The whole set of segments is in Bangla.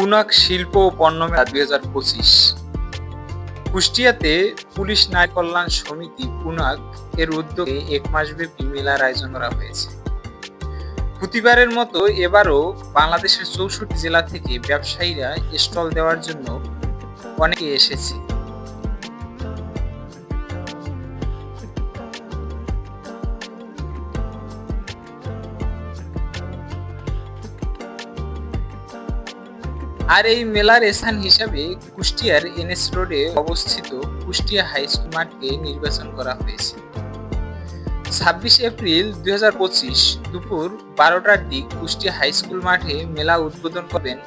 পুনাক শিল্প ও পণ্য মেলা দুই হাজার পঁচিশ। কুষ্টিয়াতে পুলিশ নারী কল্যাণ সমিতি পুনাক এর উদ্যোগে এক মাসব্যাপী মেলার আয়োজন করা হয়েছে। প্রতিবারের মতো এবারও বাংলাদেশের চৌষট্টি জেলা থেকে ব্যবসায়ীরা স্টল দেওয়ার জন্য অনেকে এসেছে। আর এই মেলার স্থান হিসাবে কুষ্টিয়ার এনএস রোডে অবস্থিত কুষ্টিয়া হাই স্কুল মাঠকে নির্বাচন করা হয়েছে। ছাব্বিশ এপ্রিল দুই দুপুর বারোটার দিক কুষ্টিয়া হাই স্কুল মাঠে মেলা উদ্বোধন করেন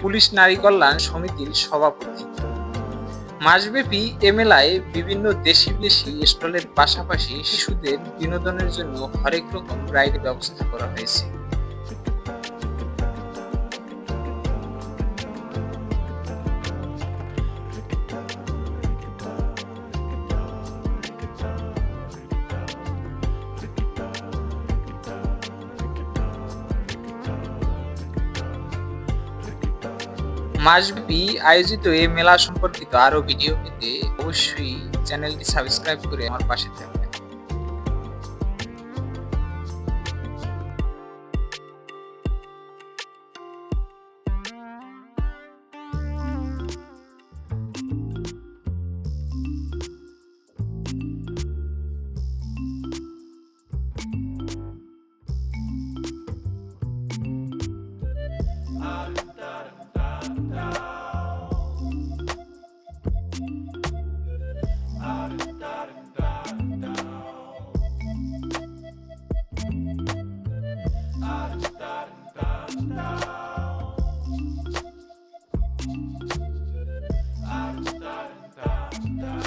পুলিশ নারী কল্যাণ সমিতির সভাপতি। মাসব্যাপী এ মেলায় বিভিন্ন দেশি বিদেশি স্টলের পাশাপাশি শিশুদের বিনোদনের জন্য হরেক রকম রাইড ব্যবস্থা করা হয়েছে। মাসব্যাপী আয়োজিত এই মেলা সম্পর্কিত আরও ভিডিও পেতে অবশ্যই চ্যানেলটি সাবস্ক্রাইব করে আমার পাশে থাকবেন down.